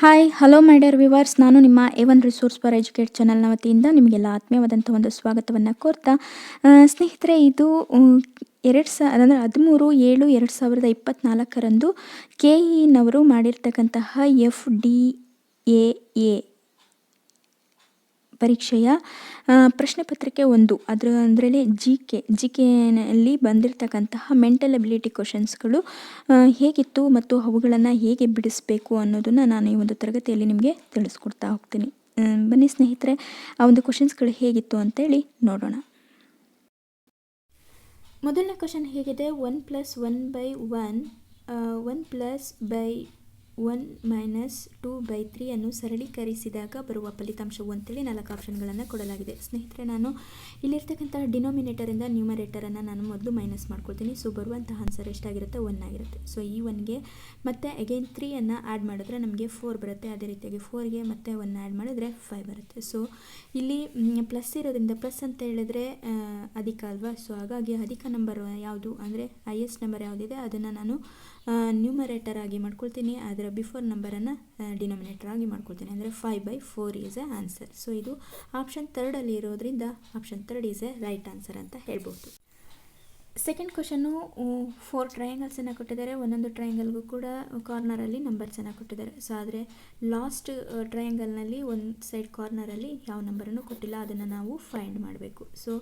Hi hello my dear viewers ನಾನು ನಿಮ್ಮ A one resource for educate ಚಾನಲ್ನ ವತಿಯಿಂದ ನಿಮಗೆಲ್ಲ ಆತ್ಮೀಯವಾದಂಥ ಒಂದು ಸ್ವಾಗತವನ್ನು ಕೋರ್ತಾ ಸ್ನೇಹಿತರೆ, ಇದು ಎರಡು ಸಾ ಅಂದರೆ ಹದಿಮೂರು ಏಳು ಎರಡು ಸಾವಿರದ ಇಪ್ಪತ್ತ್ನಾಲ್ಕರಂದು ಕೆ ಇನವರು ಮಾಡಿರ್ತಕ್ಕಂತಹ ಎಫ್ ಡಿ ಎ ಎ ಪರೀಕ್ಷೆಯ ಪ್ರಶ್ನೆ ಪತ್ರಿಕೆ ಒಂದು. ಅದರ ಅದರಲ್ಲಿ ಜಿ ಕೆ ಜಿ ಕೆನಲ್ಲಿ ಬಂದಿರತಕ್ಕಂತಹ ಮೆಂಟಲ್ ಅಬಿಲಿಟಿ ಕ್ವಶನ್ಸ್ಗಳು ಹೇಗಿತ್ತು ಮತ್ತು ಅವುಗಳನ್ನು ಹೇಗೆ ಬಿಡಿಸಬೇಕು ಅನ್ನೋದನ್ನು ನಾನು ಈ ಒಂದು ತರಗತಿಯಲ್ಲಿ ನಿಮಗೆ ತಿಳಿಸ್ಕೊಡ್ತಾ ಹೋಗ್ತೀನಿ. ಬನ್ನಿ ಸ್ನೇಹಿತರೆ, ಆ ಒಂದು ಕ್ವಶನ್ಸ್ಗಳು ಹೇಗಿತ್ತು ಅಂತೇಳಿ ನೋಡೋಣ. ಮೊದಲನೇ ಕ್ವಶನ್ ಹೇಗಿದೆ? One plus one by one one plus by one minus two by three ಅನ್ನು ಸರಳೀಕರಿಸಿದಾಗ ಬರುವ ಫಲಿತಾಂಶವು ಅಂತೇಳಿ ನಾಲ್ಕು ಆಪ್ಷನ್ಗಳನ್ನು ಕೊಡಲಾಗಿದೆ. ಸ್ನೇಹಿತರೆ, ನಾನು ಇಲ್ಲಿರ್ತಕ್ಕಂಥ ಡಿನೋಮಿನೇಟರಿಂದ ನ್ಯೂಮರೇಟರನ್ನು ನಾನು ಮೊದಲು ಮೈನಸ್ ಮಾಡ್ಕೊಳ್ತೀನಿ. ಸೊ ಬರುವಂತಹ ಆನ್ಸರ್ ಎಷ್ಟಾಗಿರುತ್ತೆ? ಒನ್ ಆಗಿರುತ್ತೆ. ಸೊ ಈ ಒನ್ಗೆ ಮತ್ತು ಅಗೇನ್ ತ್ರೀಯನ್ನು ಆ್ಯಡ್ ಮಾಡಿದ್ರೆ ನಮಗೆ ಫೋರ್ ಬರುತ್ತೆ. ಅದೇ ರೀತಿಯಾಗಿ ಫೋರ್ಗೆ ಮತ್ತೆ ಒನ್ ಆ್ಯಡ್ ಮಾಡಿದ್ರೆ ಫೈವ್ ಬರುತ್ತೆ. ಸೊ ಇಲ್ಲಿ ಪ್ಲಸ್ ಇರೋದ್ರಿಂದ ಪ್ಲಸ್ ಅಂತ ಹೇಳಿದ್ರೆ ಅಧಿಕ ಅಲ್ವಾ? ಸೊ ಹಾಗಾಗಿ ಅಧಿಕ ನಂಬರ್ ಯಾವುದು? ಅಂದರೆ ಹೈಯೆಸ್ಟ್ ನಂಬರ್ ಯಾವುದಿದೆ? ಅದನ್ನು ನಾನು ನ್ಯೂಮರೇಟರ್ ಆಗಿ ಮಾಡ್ಕೊಳ್ತೀನಿ. ಅದರ ಬಿಫೋರ್ ನಂಬರನ್ನು ಡಿನೋಮಿನೇಟರ್ ಆಗಿ ಮಾಡ್ಕೊಳ್ತೀನಿ. ಅಂದರೆ five by four is a answer so ಇದು ಆಪ್ಷನ್ ಥರ್ಡಲ್ಲಿ ಇರೋದ್ರಿಂದ option third is a right answer ಅಂತ ಹೇಳ್ಬೋದು. ಸೆಕೆಂಡ್ ಕ್ವಶನ್ನು ಫೋರ್ ಟ್ರಯಾಂಗಲ್ಸನ್ನು ಕೊಟ್ಟಿದ್ದಾರೆ. ಒಂದೊಂದು ಟ್ರಯಾಂಗಲ್ಗೂ ಕೂಡ ಕಾರ್ನರಲ್ಲಿ ನಂಬರ್ಸನ್ನು ಕೊಟ್ಟಿದ್ದಾರೆ. ಸೊ ಆದರೆ ಲಾಸ್ಟ್ ಟ್ರಯಾಂಗಲ್ನಲ್ಲಿ ಒಂದು ಸೈಡ್ ಕಾರ್ನರಲ್ಲಿ ಯಾವ ನಂಬರನ್ನು ಕೊಟ್ಟಿಲ್ಲ, ಅದನ್ನು ನಾವು ಫೈಂಡ್ ಮಾಡಬೇಕು. ಸೊ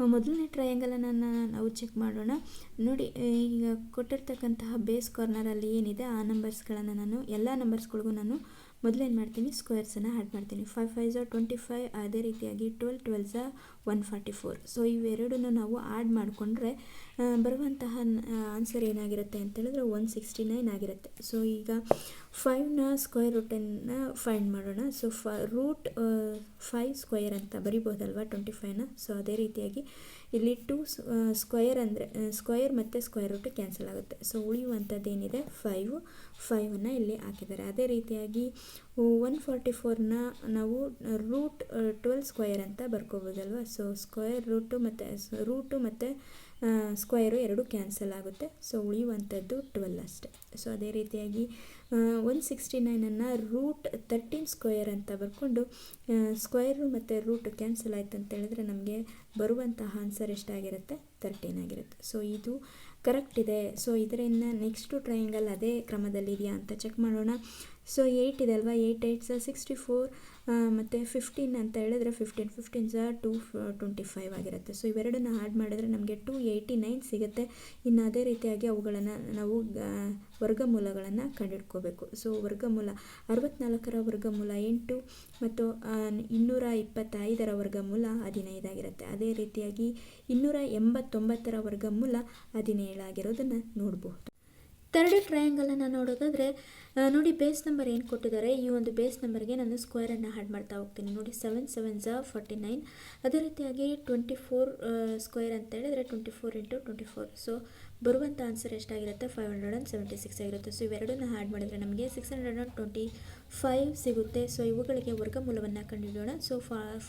ಮೊದಲನೇ ಟ್ರಯಾಂಗಲನ್ನು ನಾವು ಚೆಕ್ ಮಾಡೋಣ. ನೋಡಿ ಈಗ ಕೊಟ್ಟಿರ್ತಕ್ಕಂತಹ ಬೇಸ್ ಕಾರ್ನರಲ್ಲಿ ಏನಿದೆ, ಆ ನಂಬರ್ಸ್ಗಳನ್ನು ನಾನು, ಎಲ್ಲ ನಂಬರ್ಸ್ಗಳಿಗೂ ನಾನು ಮೊದಲು ಏನು ಮಾಡ್ತೀನಿ ಸ್ಕ್ವೇರ್ಸನ್ನು ಆ್ಯಡ್ ಮಾಡ್ತೀನಿ. ಫೈವ್ ಫೈವ್ ಝಾ ಟ್ವೆಂಟಿ ಫೈವ್ ಅದೇ ರೀತಿಯಾಗಿ ಟ್ವೆಲ್ ಟ್ವೆಲ್ ಝಾ ಒನ್ ಫಾರ್ಟಿ ಫೋರ್ ಸೊ ಇವೆರಡನ್ನು ನಾವು ಆ್ಯಡ್ ಮಾಡಿಕೊಂಡ್ರೆ ಬರುವಂತಹ ಆನ್ಸರ್ ಏನಾಗಿರುತ್ತೆ ಅಂತ ಹೇಳಿದ್ರೆ ಒನ್ ಸಿಕ್ಸ್ಟಿ ನೈನ್ ಆಗಿರುತ್ತೆ. ಸೊ ಈಗ ಫೈವ್ನ ಸ್ಕ್ವೇರ್ ರೂಟನ್ನು ಫೈಂಡ್ ಮಾಡೋಣ. ಸೊ ಫ ರೂಟ್ ಫೈವ್ ಸ್ಕ್ವೇರ್ ಅಂತ ಬರಿಬೋದಲ್ವಾ ಟ್ವೆಂಟಿ ಫೈವ್ನ ಸೊ ಅದೇ ರೀತಿಯಾಗಿ ಇಲ್ಲಿ ಟು ಸ್ಕ್ವಯರ್ ಅಂದರೆ ಸ್ಕ್ವಯರ್ ಮತ್ತು ಸ್ಕ್ವಯರ್ ರೂಟ್ ಕ್ಯಾನ್ಸಲ್ ಆಗುತ್ತೆ. ಸೊ ಉಳಿಯುವಂಥದ್ದು ಏನಿದೆ ಫೈವ್ ಫೈವನ್ನು ಇಲ್ಲಿ ಹಾಕಿದ್ದಾರೆ. ಅದೇ ರೀತಿಯಾಗಿ ಒನ್ ಫಾರ್ಟಿ ಫೋರ್ನ ನಾವು ರೂಟ್ ಟ್ವೆಲ್ ಸ್ಕ್ವಯರ್ ಅಂತ ಬರ್ಕೋಬೋದಲ್ವ? ಸೊ ಸ್ಕ್ವಯರ್ ರೂಟು ಮತ್ತು ರೂಟು ಮತ್ತು ಸ್ಕ್ವಯರು ಎರಡು ಕ್ಯಾನ್ಸಲ್ ಆಗುತ್ತೆ. ಸೊ ಉಳಿಯುವಂಥದ್ದು ಟ್ವೆಲ್ ಅಷ್ಟೆ. ಸೊ ಅದೇ ರೀತಿಯಾಗಿ ಒನ್ ಸಿಕ್ಸ್ಟಿ ನೈನನ್ನು ರೂಟ್ ತರ್ಟೀನ್ ಸ್ಕ್ವಯರ್ ಅಂತ ಬರ್ಕೊಂಡು ಸ್ಕ್ವಯರು ಮತ್ತು ರೂಟ್ ಕ್ಯಾನ್ಸಲ್ ಆಯ್ತು ಅಂತ ಹೇಳಿದ್ರೆ ನಮಗೆ ಬರುವಂತಹ ಆನ್ಸರ್ ಎಷ್ಟಾಗಿರುತ್ತೆ? ತರ್ಟೀನ್ ಆಗಿರುತ್ತೆ. ಸೊ ಇದು ಕರೆಕ್ಟ್ ಇದೆ. ಸೊ ಇದರಿಂದ ನೆಕ್ಸ್ಟು ಟ್ರಯಾಂಗಲ್ ಅದೇ ಕ್ರಮದಲ್ಲಿದೆಯಾ ಅಂತ ಚೆಕ್ ಮಾಡೋಣ. ಸೊ ಏಯ್ಟ್ ಇದೆ ಅಲ್ವಾ ಏಯ್ಟ್ ಏಯ್ಟ್ ಸ ಸಿಕ್ಸ್ಟಿ ಫೋರ್ ಮತ್ತು ಫಿಫ್ಟೀನ್ ಅಂತ ಹೇಳಿದ್ರೆ ಫಿಫ್ಟೀನ್ ಫಿಫ್ಟೀನ್ ಸ ಟು ಟ್ವೆಂಟಿ ಫೈವ್ ಆಗಿರುತ್ತೆ. ಸೊ ಇವೆರಡನ್ನ ಆ್ಯಡ್ ಮಾಡಿದ್ರೆ ನಮಗೆ ಟು ಏಯ್ಟಿ ನೈನ್ ಸಿಗುತ್ತೆ. ಇನ್ನು ಅದೇ ರೀತಿಯಾಗಿ ಅವುಗಳನ್ನು ನಾವು ವರ್ಗಮೂಲಗಳನ್ನು ಕಂಡುಹಿಡ್ಕೋಬೇಕು ಸೊ ವರ್ಗಮೂಲ ಅರವತ್ನಾಲ್ಕರ ವರ್ಗಮೂಲ ಎಂಟು ಮತ್ತು ಇನ್ನೂರ ಇಪ್ಪತ್ತೈದರ ವರ್ಗಮೂಲ ಹದಿನೈದಾಗಿರುತ್ತೆ. ಅದೇ ರೀತಿಯಾಗಿ ಇನ್ನೂರ ಎಂಬತ್ತೊಂಬತ್ತರ ವರ್ಗಮೂಲ ಹದಿನೇಳಾಗಿರೋದನ್ನು ನೋಡಬಹುದು ತರ್ಡ್ ಟ್ರಯಾಂಗಲನ್ನು ನೋಡೋದಾದರೆ ನೋಡಿ ಬೇಸ್ ನಂಬರ್ ಏನು ಕೊಟ್ಟಿದ್ದಾರೆ? ಈ ಒಂದು ಬೇಸ್ ನಂಬರ್ಗೆ ನಾನು ಸ್ಕ್ವೇರನ್ನು ಆ್ಯಡ್ ಮಾಡ್ತಾ ಹೋಗ್ತೀನಿ. ನೋಡಿ ಸೆವೆನ್ ಸೆವೆನ್ ಝ ಫಾರ್ಟಿ ನೈನ್. ಅದೇ ರೀತಿಯಾಗಿ ಟ್ವೆಂಟಿ ಫೋರ್ ಸ್ಕ್ವೇರ್ ಅಂತ ಹೇಳಿದರೆ twenty four into twenty four. So, ಬರುವಂಥ answer ಎಷ್ಟಾಗಿರುತ್ತೆ? Five hundred and seventy six ಆಗಿರುತ್ತೆ. ಸೊ, ಇವೆರಡನ್ನ ಆ್ಯಡ್ ಮಾಡಿದರೆ ನಮಗೆ six hundred and twenty five ಸಿಗುತ್ತೆ. ಸೊ, ಇವುಗಳಿಗೆ ವರ್ಗಮೂಲವನ್ನು ಕಂಡುಹಿಡಿಯೋಣ. ಸೊ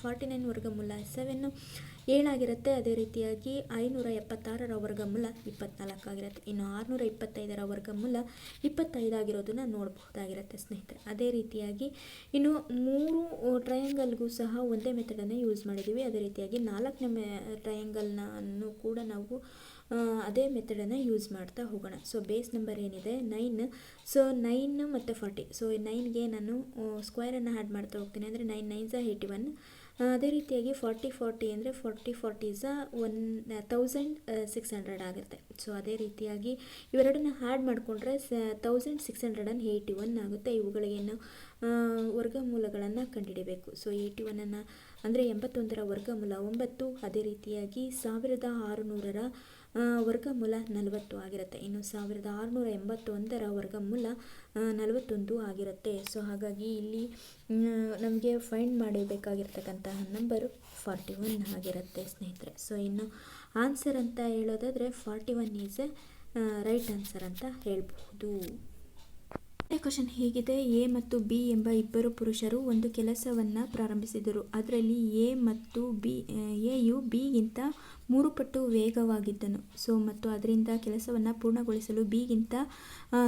ಫಾರ್ಟಿ ನೈನ್ ವರ್ಗಮೂಲ ಸೆವೆನ್ನು ಏಳಾಗಿರುತ್ತೆ. ಅದೇ ರೀತಿಯಾಗಿ ಐನೂರ ಎಪ್ಪತ್ತಾರರ ವರ್ಗಮೂಲ ಇಪ್ಪತ್ನಾಲ್ಕು ಆಗಿರುತ್ತೆ. ಇನ್ನು ಆರುನೂರ ಇಪ್ಪತ್ತೈದರ ವರ್ಗಮೂಲ ಇಪ್ಪತ್ತೈದಾಗಿರೋದನ್ನು ನೋಡಬಹುದಾಗಿರುತ್ತೆ ಸ್ನೇಹಿತರೆ. ಅದೇ ರೀತಿಯಾಗಿ ಇನ್ನು ಮೂರು ಟ್ರಯಾಂಗಲ್ಗೂ ಸಹ ಒಂದೇ ಮೆಥಡನ್ನು ಯೂಸ್ ಮಾಡಿದ್ದೀವಿ ಅದೇ ರೀತಿಯಾಗಿ ನಾಲ್ಕನೇ ಮೆ ಟ್ರಯಾಂಗಲ್ನನ್ನು ಕೂಡ ನಾವು ಅದೇ ಮೆಥಡನ್ನು ಯೂಸ್ ಮಾಡ್ತಾ ಹೋಗೋಣ. ಸೊ ಬೇಸ್ ನಂಬರ್ ಏನಿದೆ? ನೈನ್ ಸೊ ನೈನ್ ಮತ್ತು ಫಾರ್ಟಿ ಸೊ ನೈನ್ಗೆ ನಾನು ಸ್ಕ್ವೇರನ್ನು ಆ್ಯಡ್ ಮಾಡ್ತಾ ಹೋಗ್ತೀನಿ. ಅಂದರೆ ನೈನ್ ನೈನ್ ಸಹ ಏಯ್ಟಿ ಒನ್ ಅದೇ ರೀತಿಯಾಗಿ ಫಾರ್ಟಿ ಫಾರ್ಟಿ ಅಂದರೆ forty forty is one thousand six hundred ಆಗುತ್ತೆ ಸೊ ಅದೇ ರೀತಿಯಾಗಿ ಇವೆರಡನ್ನ ಆ್ಯಡ್ ಮಾಡಿಕೊಂಡ್ರೆ ಸ thousand six hundred and eighty one ಆಗುತ್ತೆ. ಇವುಗಳಿಗೆ ನಾವು ವರ್ಗಮೂಲಗಳನ್ನು ಕಂಡುಹಿಡಬೇಕು ಸೊ ಏಯ್ಟಿ ಒನ್ನನ್ನು ಅಂದರೆ ಎಂಬತ್ತೊಂದರ ವರ್ಗಮೂಲ, ಒಂಬತ್ತು ಅದೇ ರೀತಿಯಾಗಿ ಸಾವಿರದ ಆರುನೂರರ ವರ್ಗಮೂಲ ನಲವತ್ತು ಆಗಿರುತ್ತೆ. ಇನ್ನು ಸಾವಿರದ ಆರುನೂರ ಎಂಬತ್ತೊಂದರ ವರ್ಗಮೂಲ ನಲವತ್ತೊಂದು ಆಗಿರುತ್ತೆ. ಸೊ ಹಾಗಾಗಿ ಇಲ್ಲಿ ನಮಗೆ ಫೈಂಡ್ ಮಾಡಬೇಕಾಗಿರ್ತಕ್ಕಂತಹ ನಂಬರು ಫಾರ್ಟಿ ಒನ್ ಆಗಿರುತ್ತೆ ಸ್ನೇಹಿತರೆ. ಸೊ ಇನ್ನು ಆನ್ಸರ್ ಅಂತ ಹೇಳೋದಾದರೆ forty one is a right answer ಅಂತ ಹೇಳ್ಬಹುದು. ಕ್ವಶನ್ ಹೇಗಿದೆ, ಎ ಮತ್ತು ಬಿ ಎಂಬ ಇಬ್ಬರು ಪುರುಷರು ಒಂದು ಕೆಲಸವನ್ನು ಪ್ರಾರಂಭಿಸಿದರು. ಅದರಲ್ಲಿ ಎ ಮತ್ತು ಬಿ ಎಯು ಬಿಗಿಂತ ಮೂರು ಪಟ್ಟು ವೇಗವಾಗಿದ್ದನು. ಸೊ, ಮತ್ತು ಅದರಿಂದ ಕೆಲಸವನ್ನು ಪೂರ್ಣಗೊಳಿಸಲು ಬಿಗಿಂತ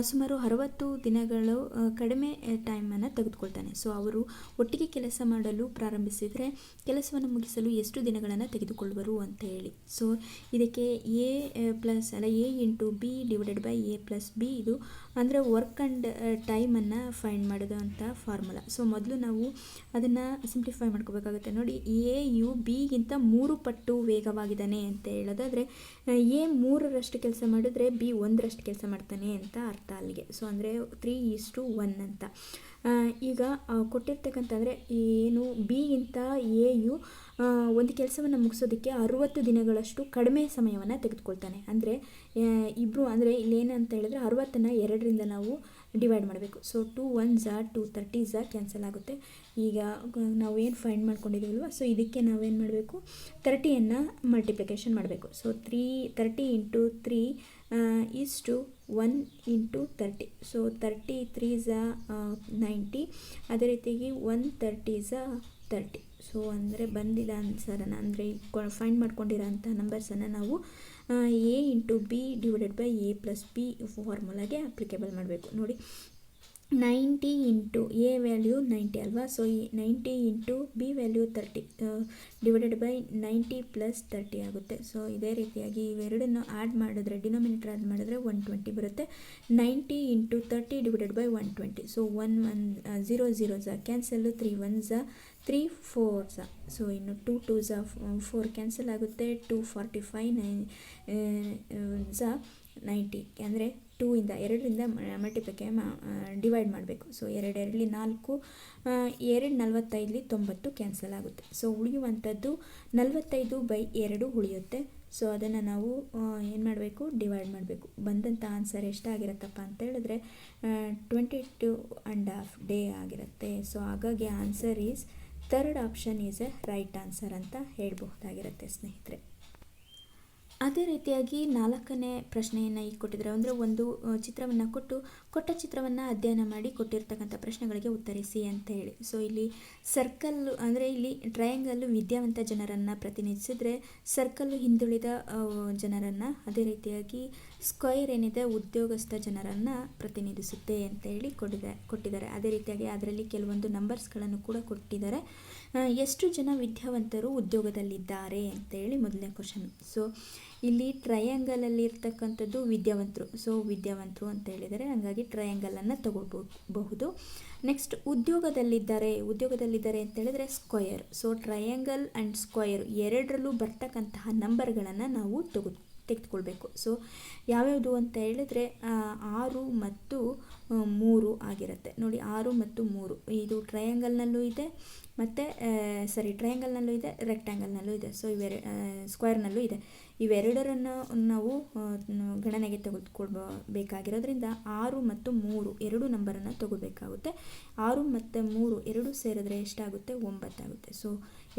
ಸುಮಾರು ಅರವತ್ತು ದಿನಗಳು ಕಡಿಮೆ ಟೈಮನ್ನು ತೆಗೆದುಕೊಳ್ತಾನೆ. ಸೊ, ಅವರು ಒಟ್ಟಿಗೆ ಕೆಲಸ ಮಾಡಲು ಪ್ರಾರಂಭಿಸಿದರೆ ಕೆಲಸವನ್ನು ಮುಗಿಸಲು ಎಷ್ಟು ದಿನಗಳನ್ನು ತೆಗೆದುಕೊಳ್ಳುವರು ಅಂತ ಹೇಳಿ. ಸೊ, ಇದಕ್ಕೆ ಎ ಪ್ಲಸ್ ಅಲ್ಲ, A into B divided by A plus B ಇದು ಅಂದರೆ ವರ್ಕ್ ಆ್ಯಂಡ್ ಟೈಮನ್ನು ಫೈಂಡ್ ಮಾಡೋದು ಅಂತ ಫಾರ್ಮುಲಾ ಸೊ, ಮೊದಲು ನಾವು ಅದನ್ನು ಸಿಂಪ್ಲಿಫೈ ಮಾಡ್ಕೋಬೇಕಾಗುತ್ತೆ. ನೋಡಿ, ಎ ಯು ಬಿಗಿಂತ ಮೂರು ಪಟ್ಟು ವೇಗವಾಗಿದ್ದಾನೆ ಅಂತ ಹೇಳೋದಾದರೆ ಎ ಮೂರರಷ್ಟು ಕೆಲಸ ಮಾಡಿದ್ರೆ ಬಿ ಒಂದರಷ್ಟು ಕೆಲಸ ಮಾಡ್ತಾನೆ ಅಂತ ಅರ್ಥ ಅಲ್ಲಿಗೆ. ಸೊ ಅಂದರೆ ತ್ರೀ ಈಸ್ ಟು ಒನ್ ಅಂತ. ಈಗ ಕೊಟ್ಟಿರ್ತಕ್ಕಂಥ ಅಂದರೆ ಏನು ಬಿಗಿಂತ ಯು ಒಂದು ಕೆಲಸವನ್ನು ಮುಗಿಸೋದಕ್ಕೆ ಅರುವತ್ತು ದಿನಗಳಷ್ಟು ಕಡಿಮೆ ಸಮಯವನ್ನು ತೆಗೆದುಕೊಳ್ತಾನೆ. ಅಂದರೆ ಇಬ್ಬರು ಅಂದರೆ ಇಲ್ಲೇನಂತ ಹೇಳಿದ್ರೆ ಅರುವತ್ತನ್ನು ಎರಡರಿಂದ ನಾವು ಡಿವೈಡ್ ಮಾಡಬೇಕು. ಸೊ ಟೂ ಒನ್ ಝಾ ಟೂ ತರ್ಟಿ ಝಾ ಕ್ಯಾನ್ಸಲ್ ಆಗುತ್ತೆ. ಈಗ, ನಾವು ಏನು ಫೈಂಡ್ ಮಾಡ್ಕೊಂಡಿದ್ದೀವಲ್ವ? ಸೊ ಇದಕ್ಕೆ ನಾವೇನು ಮಾಡಬೇಕು? ತರ್ಟಿಯನ್ನು ಮಲ್ಟಿಪ್ಲಿಕೇಶನ್ ಮಾಡಬೇಕು. So three thirty into three is two one into thirty so thirty three Jha ninety ಅದೇ ರೀತಿಯಾಗಿ ಒನ್ ತರ್ಟಿ ಝಾ ತರ್ಟಿ ಸೊ ಅಂದರೆ ಬಂದಿಲ್ಲ ಆನ್ಸರನ್ನು ಅಂದರೆ ಫೈಂಡ್ ಮಾಡ್ಕೊಂಡಿರೋ ಅಂಥ ನಂಬರ್ಸನ್ನು ನಾವು A into B divided by A plus B ಫಾರ್ಮುಲಾಗೆ applicable ಮಾಡಬೇಕು. ನೋಡಿ ninety into A value ninety ಅಲ್ವಾ? ಸೊ ಈ ninety into B value thirty divided by ninety plus thirty ಆಗುತ್ತೆ. ಸೊ ಇದೇ ರೀತಿಯಾಗಿ ಇವೆರಡನ್ನು ಆ್ಯಡ್ ಮಾಡಿದ್ರೆ ಡಿನೋಮಿನೇಟರ್ ಆ್ಯಡ್ ಮಾಡಿದ್ರೆ ಒನ್ ಟ್ವೆಂಟಿ ಬರುತ್ತೆ. Ninety into thirty divided by one twenty so one one zero zero Jha cancel three one ಝ three four ಝಾ so. ಇನ್ನು ಟು ಟು ಝಾ ಫೋರ್ ಕ್ಯಾನ್ಸಲ್ ಆಗುತ್ತೆ. ಟು ಫಾರ್ಟಿ ಫೈ ನೈನ್ ಝಾ ನೈಂಟಿ. ಅಂದರೆ ಟೂ ಇಂದ ಎರಡರಿಂದ ಮಲ್ಟಿಪ್ಲಿಕೆ ಡಿವೈಡ್ ಮಾಡಬೇಕು. ಸೊ ಎರಡು ಎರಡಲಿ ನಾಲ್ಕು ಎರಡು ನಲವತ್ತೈದಲಿ ತೊಂಬತ್ತು ಕ್ಯಾನ್ಸಲ್ ಆಗುತ್ತೆ. ಸೊ ಉಳಿಯುವಂಥದ್ದು ನಲವತ್ತೈದು ಬೈ ಎರಡು ಉಳಿಯುತ್ತೆ. ಸೊ ಅದನ್ನು ನಾವು ಏನು ಮಾಡಬೇಕು? ಡಿವೈಡ್ ಮಾಡಬೇಕು. ಬಂದಂಥ ಆನ್ಸರ್ ಎಷ್ಟಾಗಿರುತ್ತಪ್ಪ ಅಂತ ಹೇಳಿದ್ರೆ twenty two and half day ಆಗಿರುತ್ತೆ. ಸೊ ಹಾಗಾಗಿ answer is third option is a right answer ಅಂತ ಹೇಳ್ಬಹುದಾಗಿರುತ್ತೆ, ಸ್ನೇಹಿತರೆ. ಅದೇ ರೀತಿಯಾಗಿ ನಾಲ್ಕನೇ ಪ್ರಶ್ನೆಯನ್ನು ಈಗ ಕೊಟ್ಟಿದ್ದಾರೆ. ಅಂದರೆ ಒಂದು ಚಿತ್ರವನ್ನು ಕೊಟ್ಟು, ಕೊಟ್ಟ ಚಿತ್ರವನ್ನು ಅಧ್ಯಯನ ಮಾಡಿ ಕೊಟ್ಟಿರ್ತಕ್ಕಂಥ ಪ್ರಶ್ನೆಗಳಿಗೆ ಉತ್ತರಿಸಿ ಅಂತ ಹೇಳಿ. ಸೊ ಇಲ್ಲಿ ಸರ್ಕಲ್ ಅಂದರೆ ಇಲ್ಲಿ ಟ್ರಯಾಂಗಲ್ಲು ವಿದ್ಯಾವಂತ ಜನರನ್ನು ಪ್ರತಿನಿಧಿಸಿದರೆ ಸರ್ಕಲ್ಲು ಹಿಂದುಳಿದ ಜನರನ್ನು ಅದೇ ರೀತಿಯಾಗಿ ಸ್ಕ್ವೈರ್ ಏನಿದೆ ಉದ್ಯೋಗಸ್ಥ ಜನರನ್ನು ಪ್ರತಿನಿಧಿಸುತ್ತೆ ಅಂತ ಹೇಳಿ ಕೊಟ್ಟಿದೆ, ಕೊಟ್ಟಿದ್ದಾರೆ. ಅದೇ ರೀತಿಯಾಗಿ ಅದರಲ್ಲಿ ಕೆಲವೊಂದು ನಂಬರ್ಸ್ಗಳನ್ನು ಕೂಡ ಕೊಟ್ಟಿದ್ದಾರೆ. ಎಷ್ಟು ಜನ ವಿದ್ಯಾವಂತರು ಉದ್ಯೋಗದಲ್ಲಿದ್ದಾರೆ ಅಂತೇಳಿ ಮೊದಲನೇ ಕ್ವಶನ್ ಸೊ ಇಲ್ಲಿ ಟ್ರಯಾಂಗಲಲ್ಲಿ ಇರ್ತಕ್ಕಂಥದ್ದು ವಿದ್ಯಾವಂತರು. ಸೊ ವಿದ್ಯಾವಂತರು ಅಂತ ಹೇಳಿದರೆ ಹಾಗಾಗಿ ಟ್ರಯಾಂಗಲನ್ನು ತಗೋಬಹುದು. ನೆಕ್ಸ್ಟ್ ಉದ್ಯೋಗದಲ್ಲಿದ್ದಾರೆ. ಉದ್ಯೋಗದಲ್ಲಿದ್ದಾರೆ ಅಂತ ಹೇಳಿದ್ರೆ square so triangle and square ಎರಡರಲ್ಲೂ ಬರ್ತಕ್ಕಂತಹ ನಂಬರ್ಗಳನ್ನು ನಾವು ತೆಗೆ ತೆಗೆದುಕೊಳ್ಬೇಕು. ಸೊ ಯಾವ್ಯಾವುದು ಅಂತ ಹೇಳಿದ್ರೆ ಆರು ಮತ್ತು ಮೂರು ಆಗಿರುತ್ತೆ. ನೋಡಿ, ಆರು ಮತ್ತು ಮೂರು. ಇದು ಟ್ರಯಾಂಗಲ್ನಲ್ಲೂ ಇದೆ, ಮತ್ತು ಸರಿ ಟ್ರಯಾಂಗಲ್ನಲ್ಲೂ ಇದೆ ರೆಕ್ಟ್ಯಾಂಗಲ್ನಲ್ಲೂ ಇದೆ. ಸೊ ಇವೆರ ಸ್ಕ್ವೇರ್ನಲ್ಲೂ ಇದೆ. ಇವೆರಡರನ್ನು ನಾವು ಗಣನೆಗೆ ತೆಗೆದುಕೊಳ್ಬೇಕಾಗಿರೋದ್ರಿಂದ ಆರು ಮತ್ತು ಮೂರು ಎರಡು ನಂಬರನ್ನು ತಗೋಬೇಕಾಗುತ್ತೆ. ಆರು ಮತ್ತು ಮೂರು ಎರಡು ಸೇರಿದ್ರೆ ಎಷ್ಟಾಗುತ್ತೆ? ಒಂಬತ್ತಾಗುತ್ತೆ. ಸೊ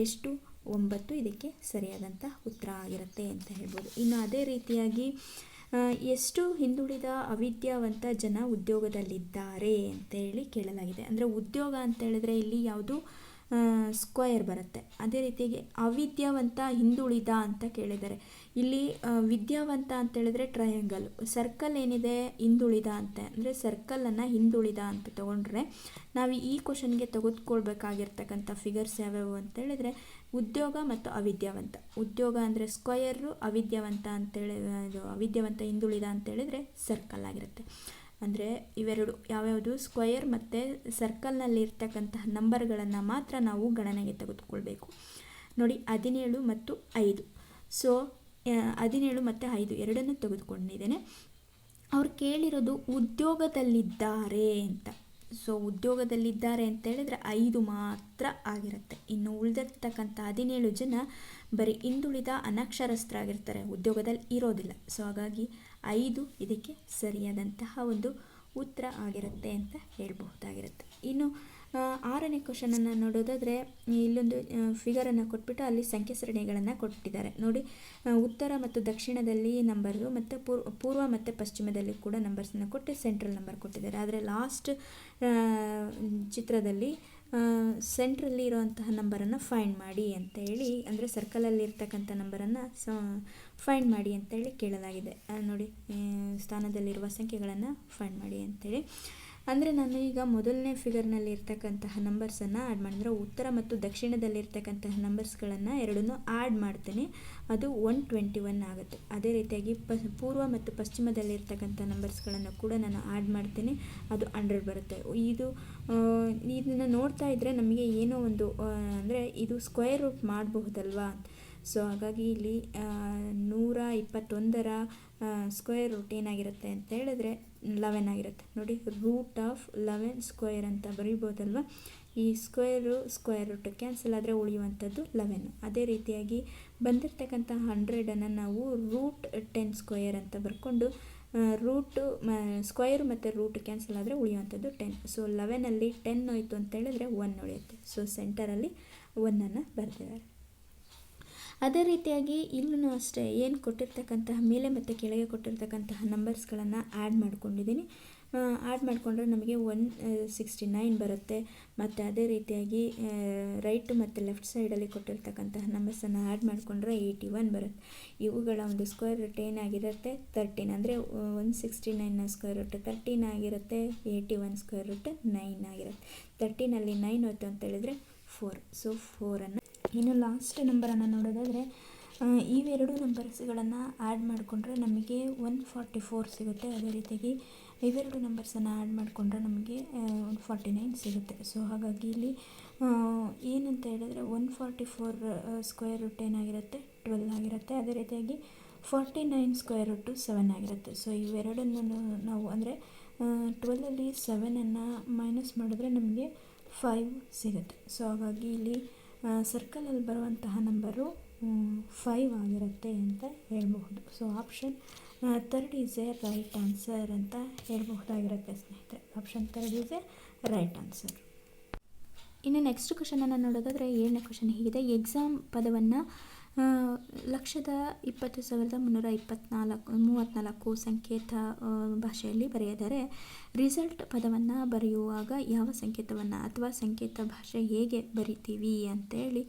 ಎಷ್ಟು? ಒಂಬತ್ತು ಇದಕ್ಕೆ ಸರಿಯಾದಂಥ ಉತ್ತರ ಆಗಿರುತ್ತೆ ಅಂತ ಹೇಳ್ಬೋದು. ಇನ್ನು ಅದೇ ರೀತಿಯಾಗಿ ಎಷ್ಟು ಹಿಂದುಳಿದ ಅವಿದ್ಯಾವಂತ ಜನ ಉದ್ಯೋಗದಲ್ಲಿದ್ದಾರೆ ಅಂತೇಳಿ ಕೇಳಲಾಗಿದೆ. ಅಂದರೆ ಉದ್ಯೋಗ ಅಂತ ಹೇಳಿದ್ರೆ ಇಲ್ಲಿ ಯಾವುದು ಸ್ಕ್ವಯರ್ ಬರುತ್ತೆ. ಅದೇ ರೀತಿಯಾಗಿ ಅವಿದ್ಯಾವಂತ ಹಿಂದುಳಿದ ಅಂತ ಕೇಳಿದ್ದಾರೆ. ಇಲ್ಲಿ ವಿದ್ಯಾವಂತ ಅಂತ ಹೇಳಿದ್ರೆ ಟ್ರಯಾಂಗಲ್ ಸರ್ಕಲ್ ಏನಿದೆ, ಹಿಂದುಳಿದ ಅಂತ. ಅಂದರೆ ಸರ್ಕಲನ್ನು ಹಿಂದುಳಿದ ಅಂತ ತಗೊಂಡ್ರೆ, ನಾವು ಈ ಕ್ವಶನ್ಗೆ ತೆಗೆದುಕೊಳ್ಬೇಕಾಗಿರ್ತಕ್ಕಂಥ ಫಿಗರ್ಸ್ ಯಾವ್ಯಾವು ಅಂತ ಹೇಳಿದ್ರೆ ಉದ್ಯೋಗ ಮತ್ತು ಅವಿದ್ಯಾವಂತ. ಉದ್ಯೋಗ ಅಂದರೆ ಸ್ಕ್ವಯರು ಅವಿದ್ಯಾವಂತ ಅಂತೇಳಿ ಇದು ಅವಿದ್ಯಾವಂತ ಹಿಂದುಳಿದ ಅಂತೇಳಿದರೆ ಸರ್ಕಲ್ ಆಗಿರುತ್ತೆ. ಅಂದರೆ ಇವೆರಡು ಯಾವ್ಯಾವುದು? ಸ್ಕ್ವಯರ್ ಮತ್ತು ಸರ್ಕಲ್ನಲ್ಲಿ ಇರ್ತಕ್ಕಂತಹ ನಂಬರ್ಗಳನ್ನು ಮಾತ್ರ ನಾವು ಗಣನೆಗೆ ತೆಗೆದುಕೊಳ್ಬೇಕು. ನೋಡಿ, ಹದಿನೇಳು ಮತ್ತು ಐದು. ಸೊ ಹದಿನೇಳು ಮತ್ತು ಐದು ಎರಡನ್ನು ತೆಗೆದುಕೊಂಡಿದ್ದೇನೆ. ಅವ್ರು ಕೇಳಿರೋದು ಉದ್ಯೋಗದಲ್ಲಿದ್ದಾರೆ ಅಂತ. ಸೊ ಉದ್ಯೋಗದಲ್ಲಿದ್ದಾರೆ ಅಂತ ಹೇಳಿದ್ರೆ ಐದು ಮಾತ್ರ ಆಗಿರುತ್ತೆ. ಇನ್ನು ಉಳಿದಿರ್ತಕ್ಕಂಥ ಹದಿನೇಳು ಜನ ಬರೀ ಹಿಂದುಳಿದ ಅನಕ್ಷರಸ್ಥರಾಗಿರ್ತಾರೆ, ಉದ್ಯೋಗದಲ್ಲಿ ಇರೋದಿಲ್ಲ. ಸೊ ಹಾಗಾಗಿ ಐದು ಇದಕ್ಕೆ ಸರಿಯಾದಂತಹ ಒಂದು ಉತ್ತರ ಆಗಿರುತ್ತೆ ಅಂತ ಹೇಳ್ಬಹುದಾಗಿರುತ್ತೆ. ಇನ್ನು ಆರನೇ ಕ್ವಶನನ್ನು ನೋಡೋದಾದರೆ, ಇಲ್ಲೊಂದು ಫಿಗರನ್ನು ಕೊಟ್ಬಿಟ್ಟು ಅಲ್ಲಿ ಸಂಖ್ಯೆ ಸರಣಿಗಳನ್ನು ಕೊಟ್ಟಿದ್ದಾರೆ. ನೋಡಿ ಉತ್ತರ ಮತ್ತು ದಕ್ಷಿಣದಲ್ಲಿ ನಂಬರು ಮತ್ತು ಪೂರ್ವ ಮತ್ತು ಪಶ್ಚಿಮದಲ್ಲಿ ಕೂಡ ನಂಬರ್ಸನ್ನು ಕೊಟ್ಟು ಸೆಂಟ್ರಲ್ ನಂಬರ್ ಕೊಟ್ಟಿದ್ದಾರೆ. ಆದರೆ ಲಾಸ್ಟ್ ಚಿತ್ರದಲ್ಲಿ ಸೆಂಟ್ರಲ್ಲಿ ಇರೋವಂತಹ ನಂಬರನ್ನು ಫೈಂಡ್ ಮಾಡಿ ಅಂತ ಹೇಳಿ, ಅಂದರೆ ಸರ್ಕಲಲ್ಲಿ ಇರ್ತಕ್ಕಂಥ ನಂಬರನ್ನು ಸ ಫೈಂಡ್ ಮಾಡಿ ಅಂತೇಳಿ ಕೇಳಲಾಗಿದೆ. ನೋಡಿ ಸ್ಥಾನದಲ್ಲಿರುವ ಸಂಖ್ಯೆಗಳನ್ನು ಫೈಂಡ್ ಮಾಡಿ ಅಂತೇಳಿ ಅಂದರೆ ನಾನು ಈಗ ಮೊದಲನೇ ಫಿಗರ್ನಲ್ಲಿ ಇರ್ತಕ್ಕಂತಹ ನಂಬರ್ಸನ್ನು ಆ್ಯಡ್ ಮಾಡಿದ್ರೆ ಉತ್ತರ ಮತ್ತು ದಕ್ಷಿಣದಲ್ಲಿರ್ತಕ್ಕಂತಹ ನಂಬರ್ಸ್ಗಳನ್ನು ಎರಡನ್ನೂ ಆ್ಯಡ್ ಮಾಡ್ತೀನಿ. ಅದು ಒನ್ ಟ್ವೆಂಟಿ ಒನ್ ಆಗುತ್ತೆ. ಅದೇ ರೀತಿಯಾಗಿ ಪ, ಪೂರ್ವ ಮತ್ತು ಪಶ್ಚಿಮದಲ್ಲಿರ್ತಕ್ಕಂಥ ನಂಬರ್ಸ್ಗಳನ್ನು ಕೂಡ ನಾನು ಆ್ಯಡ್ ಮಾಡ್ತೀನಿ. ಅದು ಹಂಡ್ರೆಡ್ ಬರುತ್ತೆ. ಇದು ಇದನ್ನು ನೋಡ್ತಾ ಇದ್ದರೆ ನಮಗೆ ಏನೋ ಒಂದು ಅಂದರೆ ಇದು ಸ್ಕ್ವೇರ್ ರೂಟ್ ಮಾಡಬಹುದಲ್ವಾ? ಸೊ ಹಾಗಾಗಿ ಇಲ್ಲಿ ನೂರ ಇಪ್ಪತ್ತೊಂದರ ಸ್ಕ್ವೇರ್ ರೂಟ್ ಏನಾಗಿರುತ್ತೆ ಅಂತ ಹೇಳಿದ್ರೆ ಲೆವೆನ್ ಆಗಿರುತ್ತೆ. ನೋಡಿ ರೂಟ್ ಆಫ್ ಲೆವೆನ್ ಸ್ಕ್ವೇರ್ ಅಂತ ಬರೀಬೋದಲ್ವ? ಈ ಸ್ಕ್ವೇರು ಸ್ಕ್ವೇರ್ ರೂಟ್ ಕ್ಯಾನ್ಸಲ್ ಆದರೆ ಉಳಿಯುವಂಥದ್ದು ಲೆವೆನ್ ಅದೇ ರೀತಿಯಾಗಿ ಬಂದಿರತಕ್ಕಂಥ ಹಂಡ್ರೆಡನ್ನು ನಾವು ರೂಟ್ ಟೆನ್ ಸ್ಕ್ವೇರ್ ಅಂತ ಬರ್ಕೊಂಡು ರೂಟು ಮ ಸ್ಕ್ವೇರ್ ಮತ್ತು ರೂಟ್ ಕ್ಯಾನ್ಸಲ್ ಆದರೆ ಉಳಿಯುವಂಥದ್ದು ಟೆನ್ ಸೊ ಲೆವೆನಲ್ಲಿ ಟೆನ್ ಹೋಯಿತು ಅಂತ ಹೇಳಿದ್ರೆ ಒನ್ ಉಳಿಯುತ್ತೆ. ಸೊ ಸೆಂಟರಲ್ಲಿ ಒನ್ನನ್ನು ಬರೆದಿದ್ದಾರೆ. ಅದೇ ರೀತಿಯಾಗಿ ಇಲ್ಲೂ ಅಷ್ಟೇ ಏನು ಕೊಟ್ಟಿರ್ತಕ್ಕಂತಹ ಮೇಲೆ ಮತ್ತು ಕೆಳಗೆ ಕೊಟ್ಟಿರ್ತಕ್ಕಂತಹ ನಂಬರ್ಸ್ಗಳನ್ನು ಆ್ಯಡ್ ಮಾಡ್ಕೊಂಡಿದ್ದೀನಿ. ಆ್ಯಡ್ ಮಾಡಿಕೊಂಡ್ರೆ ನಮಗೆ ಒನ್ ಸಿಕ್ಸ್ಟಿ ನೈನ್ ಬರುತ್ತೆ. ಮತ್ತು ಅದೇ ರೀತಿಯಾಗಿ ರೈಟ್ ಮತ್ತು ಲೆಫ್ಟ್ ಸೈಡಲ್ಲಿ ಕೊಟ್ಟಿರ್ತಕ್ಕಂತಹ ನಂಬರ್ಸನ್ನು ಆ್ಯಡ್ ಮಾಡಿಕೊಂಡ್ರೆ ಏಯ್ಟಿ ಒನ್ ಬರುತ್ತೆ. ಇವುಗಳ ಒಂದು ಸ್ಕ್ವೇರ್ ರೂಟ್ ಏನಾಗಿರುತ್ತೆ ತರ್ಟೀನ್ ಅಂದರೆ ಒನ್ ಸಿಕ್ಸ್ಟಿ ನೈನ್ನ ಸ್ಕ್ವೇರ್ ರೂಟ್ ತರ್ಟೀನ್ ಆಗಿರುತ್ತೆ eighty one square root nine ಆಗಿರುತ್ತೆ ತರ್ಟೀನಲ್ಲಿ ನೈನ್ ಹೋಯ್ತು ಅಂತ ಹೇಳಿದರೆ ಫೋರ್ ಸೊ ಫೋರನ್ನು ಇನ್ನು ಲಾಸ್ಟ್ ನಂಬರನ್ನು ನೋಡೋದಾದರೆ ಇವೆರಡು ನಂಬರ್ಸ್ಗಳನ್ನು ಆ್ಯಡ್ ಮಾಡಿಕೊಂಡ್ರೆ ನಮಗೆ ಒನ್ ಫಾರ್ಟಿ ಫೋರ್ ಸಿಗುತ್ತೆ. ಅದೇ ರೀತಿಯಾಗಿ ಇವೆರಡು ನಂಬರ್ಸನ್ನು ಆ್ಯಡ್ ಮಾಡಿಕೊಂಡ್ರೆ ನಮಗೆ ಒನ್ ಫಾರ್ಟಿ ನೈನ್ ಸಿಗುತ್ತೆ. ಸೊ ಹಾಗಾಗಿ ಇಲ್ಲಿ ಏನಂತ ಹೇಳಿದ್ರೆ one forty four square root ಏನಾಗಿರುತ್ತೆ ಟ್ವೆಲ್ ಆಗಿರುತ್ತೆ. ಅದೇ ರೀತಿಯಾಗಿ forty nine square root seven ಆಗಿರುತ್ತೆ. ಸೊ ಇವೆರಡನ್ನು ನಾವು ಅಂದರೆ ಟ್ವೆಲ್ಲಲ್ಲಿ ಸೆವೆನನ್ನು ಮೈನಸ್ ಮಾಡಿದ್ರೆ ನಮಗೆ ಫೈವ್ ಸಿಗುತ್ತೆ. ಸೊ ಹಾಗಾಗಿ ಇಲ್ಲಿ ಸರ್ಕಲಲ್ಲಿ ಬರುವಂತಹ ನಂಬರು ಫೈವ್ ಆಗಿರುತ್ತೆ ಅಂತ ಹೇಳಬಹುದು. So option third is a right answer ಅಂತ ಹೇಳಬಹುದಾಗಿರುತ್ತೆ ಸ್ನೇಹಿತರೆ. Option third is a right answer ಇನ್ನು ನೆಕ್ಸ್ಟ್ ಕ್ವಶನನ್ನು ನೋಡೋದಾದರೆ ಏಳನೇ ಕ್ವಶನ್ ಹೀಗಿದೆ. ಎಕ್ಸಾಮ್ ಪದವನ್ನು ಲಕ್ಷದ ಇಪ್ಪತ್ತು ಸಾವಿರದ ಮುನ್ನೂರ ಇಪ್ಪತ್ನಾಲ್ಕು ಮೂವತ್ತ್ನಾಲ್ಕು ಸಂಕೇತ ಭಾಷೆಯಲ್ಲಿ ಬರೆಯದರೆ ರಿಸಲ್ಟ್ ಪದವನ್ನು ಬರೆಯುವಾಗ ಯಾವ ಸಂಕೇತವನ್ನು ಅಥವಾ ಸಂಕೇತ ಭಾಷೆ ಹೇಗೆ ಬರಿತೀವಿ ಅಂತೇಳಿ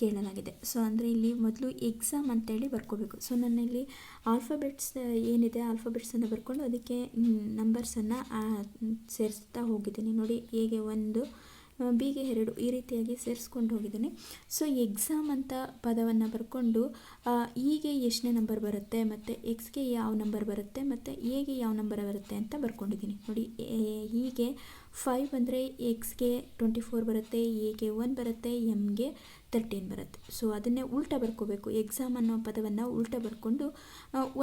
ಕೇಳಲಾಗಿದೆ. ಸೊ ಅಂದರೆ ಇಲ್ಲಿ ಮೊದಲು ಎಕ್ಸಾಮ್ ಅಂತೇಳಿ ಬರ್ಕೋಬೇಕು. ಸೊ ನನ್ನಲ್ಲಿ ಆಲ್ಫಾಬೆಟ್ಸ್ ಏನಿದೆ ಆಲ್ಫಾಬೆಟ್ಸನ್ನು ಬರ್ಕೊಂಡು ಅದಕ್ಕೆ ನಂಬರ್ಸನ್ನು ಸೇರಿಸ್ತಾ ಹೋಗಿದ್ದೀನಿ. ನೋಡಿ, ಹೇಗೆ ಒಂದು ಬಿಗೆ ಎರಡು ಈ ರೀತಿಯಾಗಿ ಸೇರಿಸ್ಕೊಂಡು ಹೋಗಿದ್ದೀನಿ. ಸೊ ಎಕ್ಸಾಮ್ ಅಂತ ಪದವನ್ನು ಬರ್ಕೊಂಡು ಆ, ಈಗೆ ಎಷ್ಟನೇ ನಂಬರ್ ಬರುತ್ತೆ ಮತ್ತು ಎಕ್ಸ್ಗೆ ಯಾವ ನಂಬರ್ ಬರುತ್ತೆ ಮತ್ತು ಎಗೆ ಯಾವ ನಂಬರ್ ಬರುತ್ತೆ ಅಂತ ಬರ್ಕೊಂಡಿದ್ದೀನಿ. ನೋಡಿ ಹೀಗೆ ಫೈವ್ ಅಂದರೆ ಎಕ್ಸ್ಗೆ ಟ್ವೆಂಟಿ ಫೋರ್ ಬರುತ್ತೆ ಎಗೆ ಒನ್ ಬರುತ್ತೆ ಎಮ್ಗೆ ತರ್ಟೀನ್ ಬರುತ್ತೆ. ಸೊ ಅದನ್ನೇ ಉಲ್ಟಾ ಬರ್ಕೋಬೇಕು. ಎಕ್ಸಾಮ್ ಅನ್ನೋ ಪದವನ್ನು ಉಲ್ಟಾ ಬರ್ಕೊಂಡು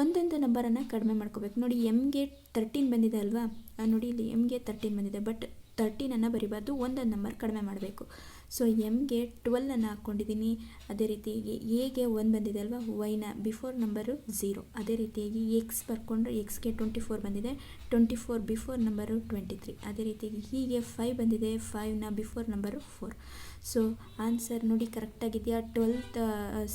ಒಂದೊಂದು ನಂಬರನ್ನು ಕಡಿಮೆ ಮಾಡ್ಕೋಬೇಕು. ನೋಡಿ ಎಮ್ಗೆ ತರ್ಟೀನ್ ಬಂದಿದೆ ಅಲ್ವಾ? ನೋಡಿ ಇಲ್ಲಿ ಎಮ್ಗೆ ತರ್ಟೀನ್ ಬಂದಿದೆ. ಬಟ್ ತರ್ಟೀನನ್ನು ಬರಿಬಾರ್ದು, ಒಂದೊಂದು ನಂಬರ್ ಕಡಿಮೆ ಮಾಡಬೇಕು. ಸೊ ಎಮ್ಗೆ ಟ್ವೆಲ್ನನ್ನು ಹಾಕ್ಕೊಂಡಿದ್ದೀನಿ. ಅದೇ ರೀತಿಯಾಗಿ ಎಗೆ ಒನ್ ಬಂದಿದೆ ಅಲ್ವಾ? ವೈನ ಬಿಫೋರ್ ನಂಬರು ಝೀರೋ ಅದೇ ರೀತಿಯಾಗಿ ಎಕ್ಸ್ ಬರ್ಕೊಂಡ್ರೆ ಎಕ್ಸ್ಗೆ ಟ್ವೆಂಟಿ ಫೋರ್ ಬಂದಿದೆ. Twenty four before number twenty three ಅದೇ ರೀತಿಯಾಗಿ ಹೀಗೆ ಫೈವ್ ಬಂದಿದೆ. ಫೈವ್ನ before number four so answer ನೋಡಿ ಕರೆಕ್ಟಾಗಿದೆಯಾ twelfth